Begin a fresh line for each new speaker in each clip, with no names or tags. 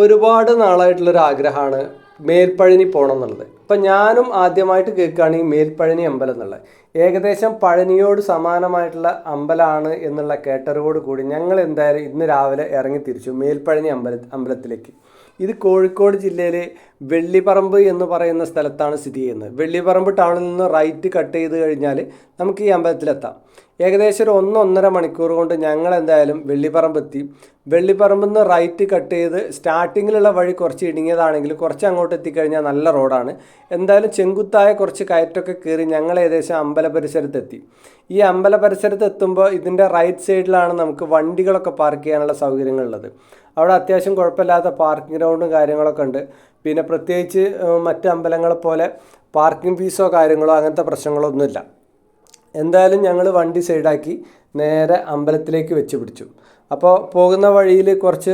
ഒരുപാട് നാളായിട്ടുള്ളൊരു ആഗ്രഹമാണ് മേൽപ്പഴനി പോകണം എന്നുള്ളത് ഇപ്പം ഞാനും ആദ്യമായിട്ട് കേൾക്കുകയാണ് ഈ മേൽപ്പഴനി അമ്പലം എന്നുള്ളത്. ഏകദേശം പഴനിയോട് സമാനമായിട്ടുള്ള അമ്പലമാണ് എന്നുള്ള കേട്ടറിവോട് കൂടി ഞങ്ങൾ എന്തായാലും ഇന്ന് രാവിലെ ഇറങ്ങി തിരിച്ചു മേൽപ്പഴനി അമ്പല അമ്പലത്തിലേക്ക്. ഇത് കോഴിക്കോട് ജില്ലയിലെ വെള്ളിപ്പറമ്പ് എന്ന് പറയുന്ന സ്ഥലത്താണ് സ്ഥിതി ചെയ്യുന്നത്. വെള്ളിപ്പറമ്പ് ടൗണിൽ നിന്ന് റൈറ്റ് കട്ട് ചെയ്ത് കഴിഞ്ഞാൽ നമുക്ക് ഈ അമ്പലത്തിലെത്താം. ഏകദേശം ഒരു ഒന്ന് ഒന്നര മണിക്കൂർ കൊണ്ട് ഞങ്ങൾ എന്തായാലും വെള്ളിപ്പറമ്പ് എത്തി വെള്ളിപ്പറമ്പിൽ നിന്ന് റൈറ്റ് കട്ട് ചെയ്ത് സ്റ്റാർട്ടിങ്ങിലുള്ള വഴി കുറച്ച് ഇടുങ്ങിയതാണെങ്കിൽ കുറച്ച് അങ്ങോട്ട് എത്തിക്കഴിഞ്ഞാൽ നല്ല റോഡാണ് എന്തായാലും ചെങ്കുത്തായ കുറച്ച് കയറ്റമൊക്കെ കയറി ഞങ്ങൾ ഏകദേശം അമ്പല പരിസരത്തെത്തി. ഈ അമ്പല പരിസരത്ത് എത്തുമ്പോൾ ഇതിന്റെ റൈറ്റ് സൈഡിലാണ് നമുക്ക് വണ്ടികളൊക്കെ പാർക്ക് ചെയ്യാനുള്ള സൗകര്യങ്ങളുള്ളത്. അവിടെ അത്യാവശ്യം കുഴപ്പമില്ലാത്ത പാർക്കിംഗ് ഗ്രൗണ്ടും കാര്യങ്ങളൊക്കെ ഉണ്ട്. പിന്നെ പ്രത്യേകിച്ച് മറ്റ് അമ്പലങ്ങളെ പോലെ പാർക്കിംഗ് ഫീസോ കാര്യങ്ങളോ അങ്ങനത്തെ പ്രശ്നങ്ങളോ ഒന്നുമില്ല എന്തായാലും ഞങ്ങൾ വണ്ടി സൈഡാക്കി നേരെ അമ്പലത്തിലേക്ക് വെച്ച് പിടിച്ചു. അപ്പോൾ പോകുന്ന വഴിയിൽ കുറച്ച്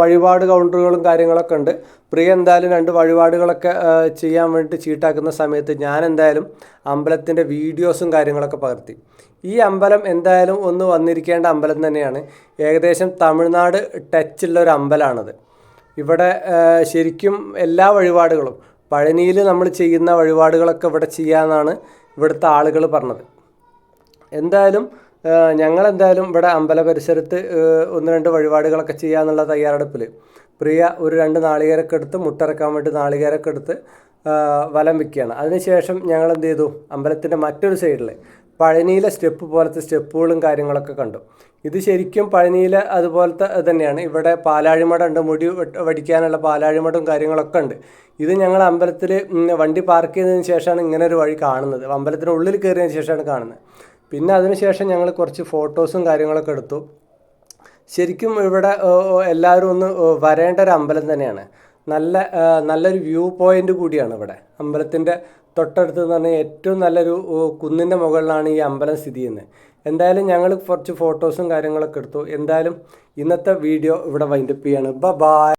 വഴിപാട് കൗണ്ടറുകളും കാര്യങ്ങളൊക്കെ ഉണ്ട്. പ്രിയ എന്തായാലും രണ്ട് വഴിപാടുകളൊക്കെ ചെയ്യാൻ വേണ്ടി ചീട്ടാക്കുന്ന സമയത്ത് ഞാൻ എന്തായാലും അമ്പലത്തിന്റെ വീഡിയോസും കാര്യങ്ങളൊക്കെ പകർത്തി. ഈ അമ്പലം എന്തായാലും ഒന്ന് വന്നിരിക്കേണ്ട അമ്പലം തന്നെയാണ്. ഏകദേശം തമിഴ്നാട് ടച്ചുള്ള ഒരു അമ്പലമാണത് ഇവിടെ ശരിക്കും എല്ലാ വഴിപാടുകളും പഴനിയിൽ നമ്മൾ ചെയ്യുന്ന വഴിപാടുകളൊക്കെ ഇവിടെ ചെയ്യാമെന്നാണ് ഇവിടുത്തെ ആളുകൾ പറഞ്ഞത്. എന്തായാലും ഞങ്ങൾ എന്തായാലും ഇവിടെ അമ്പല പരിസരത്ത് ഒന്ന് രണ്ട് വഴിപാടുകളൊക്കെ ചെയ്യാന്നുള്ള തയ്യാറെടുപ്പിൽ പ്രിയ ഒരു രണ്ട് നാളികേരൊക്കെ എടുത്ത് മുട്ടിറക്കാൻ വേണ്ടി നാളികേരൊക്കെ എടുത്ത് വലം വയ്ക്കുകയാണ് അതിനുശേഷം ഞങ്ങൾ എന്ത് ചെയ്തു? അമ്പലത്തിന്റെ മറ്റൊരു സൈഡിൽ പഴനിയിലെ സ്റ്റെപ്പ് പോലത്തെ സ്റ്റെപ്പുകളും കാര്യങ്ങളൊക്കെ കണ്ടു. ഇത് ശരിക്കും പഴനിയിലെ അതുപോലത്തെ തന്നെയാണ്. ഇവിടെ പാലാഴിമട ഉണ്ട് മുടി വടിക്കാനുള്ള പാലാഴിമടും കാര്യങ്ങളൊക്കെ ഉണ്ട്. ഇത് ഞങ്ങൾ അമ്പലത്തിൽ വണ്ടി പാർക്ക് ചെയ്തതിന് ശേഷമാണ് ഇങ്ങനെ ഒരു വഴി കാണുന്നത്. അമ്പലത്തിന്റെ ഉള്ളിൽ കയറിയതിന് ശേഷമാണ് കാണുന്നത്. പിന്നെ അതിനുശേഷം ഞങ്ങൾ കുറച്ച് ഫോട്ടോസും കാര്യങ്ങളൊക്കെ എടുത്തു. ശരിക്കും ഇവിടെ എല്ലാവരും ഒന്ന് വരേണ്ട ഒരു അമ്പലം തന്നെയാണ്. നല്ല നല്ലൊരു വ്യൂ പോയിന്റ് കൂടിയാണ് ഇവിടെ. അമ്പലത്തിന്റെ തൊട്ടടുത്ത് എന്ന് പറഞ്ഞാൽ ഏറ്റവും നല്ലൊരു കുന്നിന്റെ മുകളിലാണ് ഈ അമ്പലം സ്ഥിതി ചെയ്യുന്നത്. എന്തായാലും ഞങ്ങൾ കുറച്ച് ഫോട്ടോസും കാര്യങ്ങളൊക്കെ എടുത്തു. എന്തായാലും ഇന്നത്തെ വീഡിയോ ഇവിടെ വൈൻഡപ്പ് ചെയ്യാണ്. ബ ബായ്